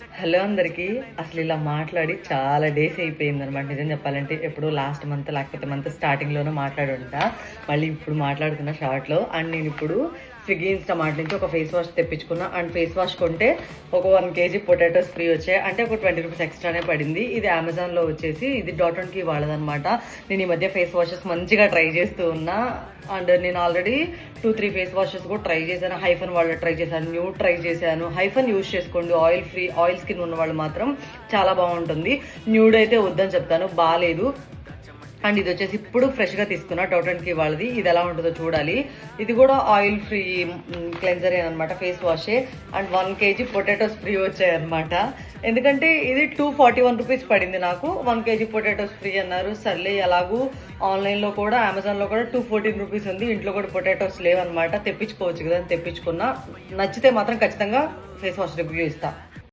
Hello అందరికీ. అసలు ఇలా మాట్లాడి చాలా డేస్ అయిపోయింది అనమాట నిజం చెప్పాలంటే ఎప్పుడు లాస్ట్ మంత్ లేకపోతే మంత్ స్టార్టింగ్లోనే మాట్లాడుంటా మళ్ళీ ఇప్పుడు మాట్లాడుతున్న షార్ట్లో. అండ్ నేను ఇప్పుడు స్విగ్గీ ఇన్స్టామార్ట్ నుంచి ఒక ఫేస్ వాష్ తెప్పించుకున్నా. అండ్ ఫేస్ వాష్ కొంటే ఒక వన్ కేజీ పొటాటోస్ ఫ్రీ వచ్చాయి. అంటే ఒక ట్వంటీ రూపీస్ ఎక్స్ట్రానే పడింది. ఇది అమెజాన్లో వచ్చేసి ఇది డాట్ అండ్కి వాళ్ళదనమాట నేను ఈ మధ్య ఫేస్ వాషెస్ మంచిగా ట్రై చేస్తూ ఉన్నా. అండ్ నేను already two three face washes కూడా ట్రై చేశాను. హైఫన్ వాళ్ళు ట్రై చేశాను. న్యూ ట్రై చేశాను. హైఫన్ యూజ్ చేసుకోండి. ఆయిల్ ఫ్రీ ఆయిల్ స్కిన్ ఉన్న వాళ్ళు మాత్రం చాలా బాగుంటుంది. న్యూడ్ అయితే వద్దని చెప్తాను. బాగాలేదు అండ్ ఇది వచ్చేసి ఇప్పుడు ఫ్రెష్గా తీసుకున్న టోటన్కి వాళ్ళది. ఇది ఎలా ఉంటుందో చూడాలి. ఇది కూడా ఆయిల్ ఫ్రీ క్లెన్జర్ అనమాట face వాషే and one KG potatoes free వచ్చాయి అనమాట ఎందుకంటే ఇది టూ ఫార్టీ వన్ రూపీస్ పడింది నాకు. వన్ కేజీ పొటాటోస్ ఫ్రీ అన్నారు. సర్లే ఎలాగూ ఆన్లైన్లో కూడా అమెజాన్లో కూడా టూ ఫోర్టీన్ రూపీస్ ఉంది. ఇంట్లో కూడా పొటాటోస్ లేవన్నమాట. తెప్పించుకోవచ్చు కదా అని తెప్పించుకున్నా. నచ్చితే మాత్రం ఖచ్చితంగా ఫేస్ వాష్ రివ్యూ ఇస్తాను